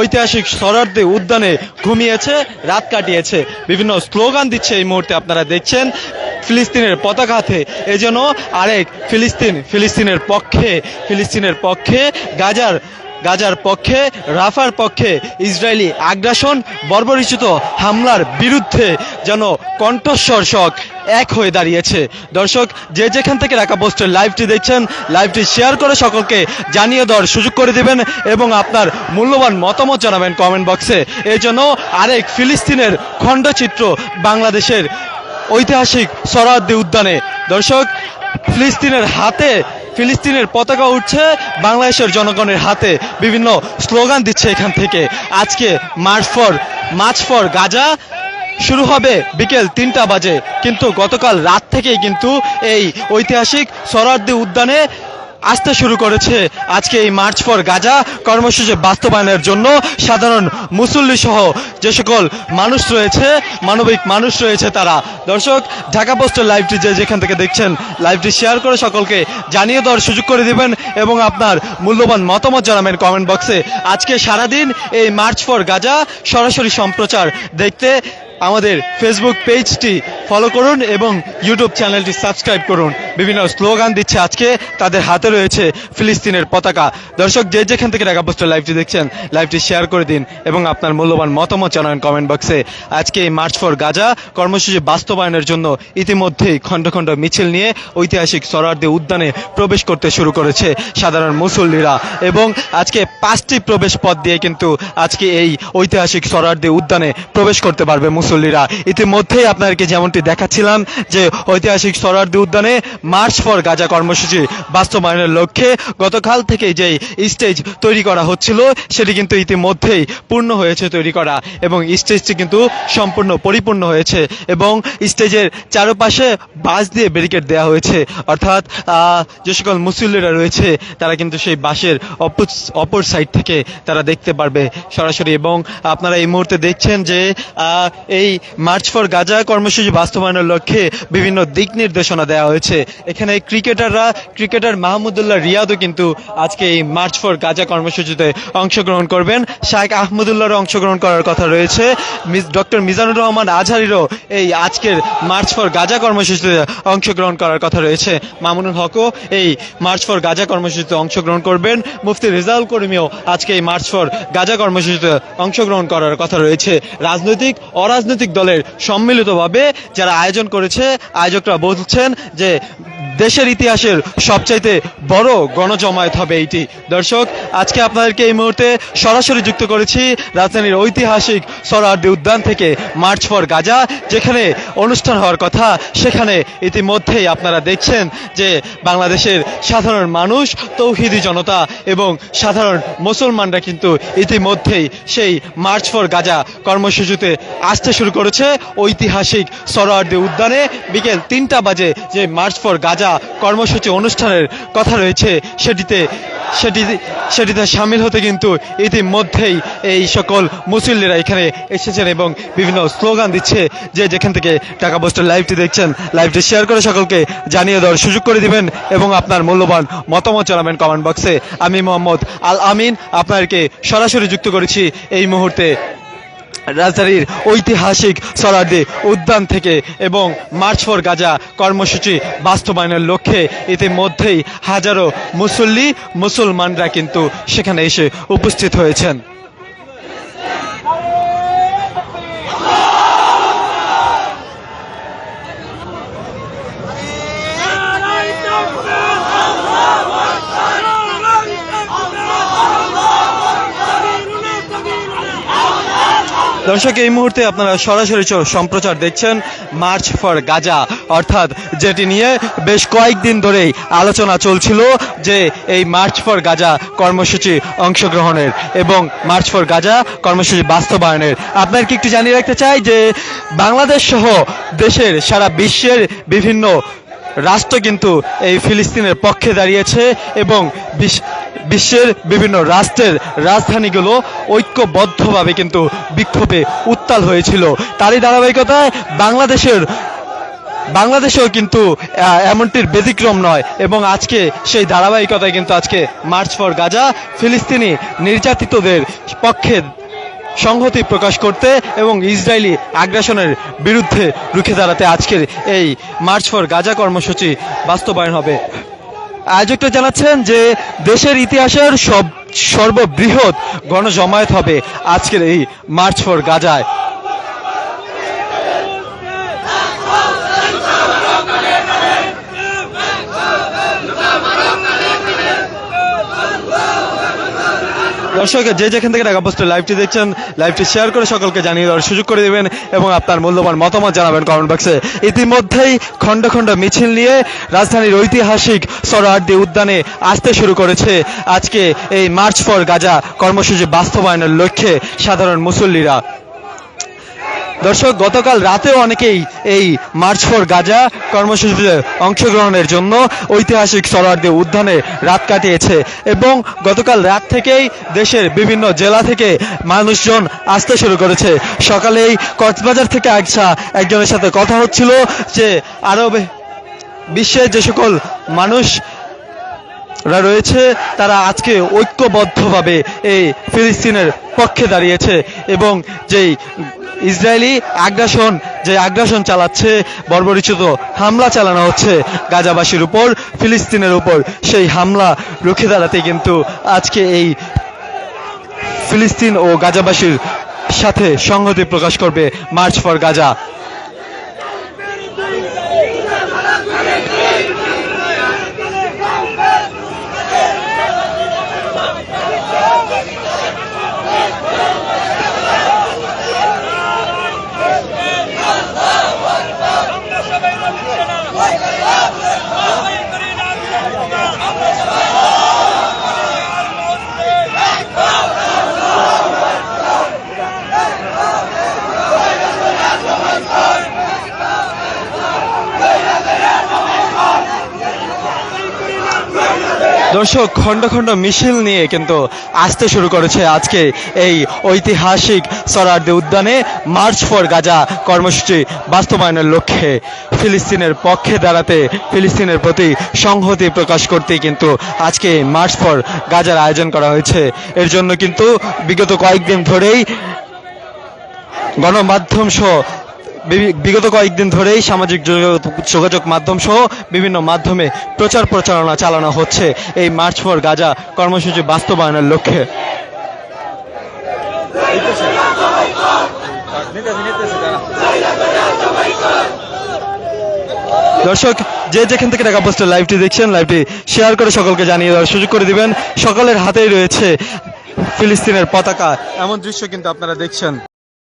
ঐতিহাসিক সরার্দে উদ্যানে ঘুমিয়েছে, রাত কাটিয়েছে। বিভিন্ন স্লোগান দিচ্ছে এই মুহূর্তে আপনারা দেখছেন। ফিলিস্তিনের পতাকাতে এজন্য আরেক ফিলিস্তিন, ফিলিস্তিনের পক্ষে ফিলিস্তিনের পক্ষে, গাজার গাজার পক্ষে, রাফার পক্ষে ইসরায়েলি আগ্রাসন, বর্বরিচিত হামলার বিরুদ্ধে যেন কণ্ঠস্বর শক এক হয়ে দাঁড়িয়েছে। দর্শক, যে যেখান থেকে রাখা পোস্টের লাইভটি দেখছেন লাইভটি শেয়ার করে সকলকে জানিয়ে দেওয়ার সুযোগ করে দেবেন এবং আপনার মূল্যবান মতামত জানাবেন কমেন্ট বক্সে এই জন্য আরেক ফিলিস্তিনের খণ্ডচিত্র বাংলাদেশের ঐতিহাসিক সরাদ্দি উদ্যানে। দর্শক, ফিলিস্তিনের হাতে, ফিলিস্তিনের পতাকা উঠছে, বাংলাদেশের জনগণের হাতে বিভিন্ন স্লোগান দিচ্ছে এখান থেকে। আজকে march for march for Gaza শুরু হবে বিকেল তিনটা বাজে। কিন্তু গতকাল রাত থেকেই কিন্তু এই ঐতিহাসিক সরার্দি উদ্যানে আসতে শুরু করেছে। আজকে এই মার্চ ফর গাজা কর্মসূচি বাস্তবায়নের জন্য সাধারণ মুসল্লি সহ যে সকল মানুষ রয়েছে, মানবিক মানুষ রয়েছে তারা। দর্শক, ঢাকা পোস্টের লাইভটি যে যেখান থেকে দেখছেন, লাইভটি শেয়ার করে সকলকে জানিয়ে দেওয়ার সুযোগ করে দিবেন এবং আপনার মূল্যবান মতামত জানাবেন কমেন্ট বক্সে। আজকে সারাদিন এই মার্চ ফর গাজা সরাসরি সম্প্রচার দেখতে আমাদের ফেসবুক পেজটি ফলো করুন এবং ইউটিউব চ্যানেলটি সাবস্ক্রাইব করুন। বিভিন্ন স্লোগান দিচ্ছে আজকে। তাদের হাতে রয়েছে ফিলিস্তিনের পতাকা। দর্শক, যে যেখান থেকে টাকা পোস্টার লাইভটি দেখছেন লাইভটি শেয়ার করে দিন এবং আপনার মূল্যবান মতামত জানান কমেন্ট বক্সে আজকে এই মার্চ ফর গাজা কর্মসূচি বাস্তবায়নের জন্য ইতিমধ্যেই খণ্ড খণ্ড মিছিল নিয়ে ঐতিহাসিক সরার্দি উদ্যানে প্রবেশ করতে শুরু করেছে সাধারণ মুসল্লিরা। এবং আজকে পাঁচটি প্রবেশ পথ দিয়ে কিন্তু আজকে এই ঐতিহাসিক সরার্দি উদ্যানে প্রবেশ করতে পারবে মুসল্লিরা। ইতিমধ্যেই আপনাদেরকে যেমনটি দেখাচ্ছিলাম যে ঐতিহাসিক সরার্দি উদ্যানে মার্চ ফর গাজা কর্মসূচি বাস্তবায়নের লক্ষ্যে গতকাল থেকে যে স্টেজ তৈরি করা হচ্ছিল, সেটি কিন্তু ইতিমধ্যেই পূর্ণ হয়েছে তৈরি করা এবং স্টেজটি কিন্তু সম্পূর্ণ পরিপূর্ণ হয়েছে এবং স্টেজের চারপাশে বাঁশ দিয়ে ব্যারিকেড দেওয়া হয়েছে। অর্থাৎ যে সকল মুসল্লিরা রয়েছে, তারা কিন্তু সেই বাঁশের অপর সাইড থেকে তারা দেখতে পারবে সরাসরি এবং আপনারা এই মুহূর্তে দেখছেন যে এই মার্চ ফর গাজা কর্মসূচি বাস্তবায়নের লক্ষ্যে বিভিন্ন দিক নির্দেশনা দেওয়া হয়েছে। এখানে ক্রিকেটাররা, ক্রিকেটার মাহমুদুল্লাহ রিয়াদও কিন্তু আজকে এই মার্চ ফর গাজা কর্মসূচিতে অংশগ্রহণ করবেন। শাহেক আহমদুল্লাহরও অংশগ্রহণ করার কথা রয়েছে। ডক্টর মিজানুর রহমান আজহারিরও এই আজকের মার্চ ফর গাজা কর্মসূচিতে অংশগ্রহণ করার কথা রয়েছে। মামুনুল হকও এই মার্চ ফর গাজা কর্মসূচিতে অংশগ্রহণ করবেন। মুফতি রেজাউল করিমিও আজকে এই মার্চ ফর গাজা কর্মসূচিতে অংশগ্রহণ করার কথা রয়েছে। রাজনৈতিক, অরাজনৈতিক দলের সম্মিলিতভাবে যারা আয়োজন করেছে আয়োজকরা বলছেন যে দেশের ইতিহাসের সবচাইতে বড় গণজমায়েত হবে এইটি। দর্শক, আজকে আপনাদেরকে এই মুহূর্তে সরাসরি যুক্ত করেছি রাজধানীর ঐতিহাসিক সরার্দি উদ্যান থেকে মার্চ ফর গাজা, যেখানে অনুষ্ঠান হওয়ার কথা। সেখানে ইতিমধ্যেই আপনারা দেখছেন যে বাংলাদেশের সাধারণ মানুষ, তৌহিদি জনতা এবং সাধারণ মুসলমানরা কিন্তু ইতিমধ্যেই সেই মার্চ ফর গাজা কর্মসূচিতে আসতে শুরু করেছে ঐতিহাসিক সরোয়ার্দি উদ্যানে। বিকেল তিনটা বাজে যে মার্চ ফর গাজা কর্মসূচি অনুষ্ঠানের কথা রয়েছে, সেটিতে, সেটি, সেটিতে সামিল হতে কিন্তু ইতিমধ্যেই এই সকল মুসল্লিরা এখানে এসেছেন এবং বিভিন্ন স্লোগান দিচ্ছে যে যেখান থেকে টাকা পোস্টের লাইভটি দেখছেন, লাইভটি শেয়ার করে সকলকে জানিয়ে দেওয়ার সুযোগ করে দিবেন এবং আপনার মূল্যবান মতামত জানাবেন কমেন্ট বক্সে। আমি মোহাম্মদ আল আমিন, আপনাদেরকে সরাসরি যুক্ত করেছি এই মুহূর্তে। রাজধানীর ঐতিহাসিক সরার্দি উদ্যান থেকে এবং মার্চ ফর গাজা কর্মসূচি বাস্তবায়নের লক্ষ্যে ইতিমধ্যেই হাজারো মুসল্লি, মুসলমানরা কিন্তু সেখানে এসে উপস্থিত হয়েছেন। দর্শক, এই মুহূর্তে আপনারা সরাসরি সম্প্রচার দেখছেন মার্চ ফর গাজা অর্থাৎ যেটি নিয়ে বেশ কয়েকদিন ধরেই আলোচনা চলছিল যে এই মার্চ ফর গাজা কর্মসূচি অংশগ্রহণের এবং মার্চ ফর গাজা কর্মসূচি বাস্তবায়নের। আপনাদেরকে একটু জানিয়ে রাখতে চাই যে বাংলাদেশ সহ দেশের সারা বিশ্বের বিভিন্ন রাষ্ট্র কিন্তু এই ফিলিস্তিনের পক্ষে দাঁড়িয়েছে এবং বিশ- বিশ্বের বিভিন্ন রাষ্ট্রের রাজধানীগুলো ঐক্যবদ্ধভাবে কিন্তু বিক্ষোভে উত্তাল হয়েছিল। তারই ধারাবাহিকতায় বাংলাদেশের, বাংলাদেশেও কিন্তু এমনটির ব্যতিক্রম নয় এবং আজকে সেই ধারাবাহিকতায় কিন্তু আজকে মার্চ ফর গাজা ফিলিস্তিনি নির্যাতিতদের পক্ষে সংহতি প্রকাশ করতে এবং ইসরায়েলি আগ্রাসনের বিরুদ্ধে রুখে দাঁড়াতে আজকের এই মার্চ ফর গাজা কর্মসূচি বাস্তবায়ন হবে। আয়োজকরা জানাচ্ছেন যে দেশের ইতিহাসের সব সর্ববৃহৎ গণজমায়েত হবে আজকের এই মার্চ ফর গাজায়। দর্শক, যে যেখান থেকে টাকা পোস্টের লাইভটি দেখছেন লাইভটি শেয়ার করে সকলকে জানিয়ে দেওয়ার সুযোগ করে দেবেন এবং আপনার মূল্যবান মতামত জানাবেন কমেন্ট বক্সে ইতিমধ্যেই খণ্ড খণ্ড মিছিল নিয়ে রাজধানীর ঐতিহাসিক সরোয়ার্দি উদ্যানে আসতে শুরু করেছে। আজকে এই মার্চ ফর গাজা কর্মসূচি বাস্তবায়নের লক্ষ্যে সাধারণ মুসল্লিরা। দর্শক, গতকাল রাতেও অনেকেই এই মার্চ ফর গাজা কর্মসূচিতে অংশগ্রহণের জন্য ঐতিহাসিক সরোয়ার্দী উদ্যানে রাত কাটিয়েছে এবং গতকাল রাত থেকেই দেশের বিভিন্ন জেলা থেকে মানুষজন আসতে শুরু করেছে। সকালেই কক্সবাজার থেকে আসা একজনের সাথে কথা হচ্ছিল যে আরও বে- বিশ্বের যে সকল মানুষ রা রয়েছে, তারা আজকে ঐক্যবদ্ধভাবে এই ফিলিস্তিনের পক্ষে দাঁড়িয়েছে এবং যেই ইসরায়েলি আগ্রাসন, যে আগ্রাসন চালাচ্ছে, বর্বরিচিত হামলা চালানো হচ্ছে গাজাবাসীর উপর, ফিলিস্তিনের উপর। সেই হামলা রুখে দাঁড়াতে কিন্তু আজকে এই ফিলিস্তিন ও গাজাবাসীর সাথে সংহতি প্রকাশ করবে মার্চ ফর গাজা। দর্শক, খণ্ড খণ্ড মিছিল নিয়ে কিন্তু আসতে শুরু করেছে আজকে এই ঐতিহাসিক সরার্দি উদ্যানে মার্চ ফর গাজা কর্মসূচি বাস্তবায়নের লক্ষ্যে। ফিলিস্তিনের পক্ষে দাঁড়াতে ফিলিস্তিনের প্রতি সংহতি প্রকাশ করতে কিন্তু আজকে মার্চ ফর গাজার আয়োজন করা হয়েছে। এর জন্য কিন্তু বিগত কয়েকদিন ধরেই গণমাধ্যম সহ বিগত কয়েকদিন ধরেই সামাজিক যোগাযোগ- মাধ্যম সহ বিভিন্ন মাধ্যমে প্রচার প্রচারণা চালানো হচ্ছে এই মার্চ ফর গাজা কর্মসূচি বাস্তবায়নের লক্ষ্যে। দর্শক, যে যেখান থেকে টাকা পোস্টের লাইভটি দেখছেন লাইভটি শেয়ার করে সকলকে জানিয়ে দেওয়ার সুযোগ করে দিবেন। সকলের হাতেই রয়েছে ফিলিস্তিনের পতাকা। এমন দৃশ্য কিন্তু আপনারা দেখছেন।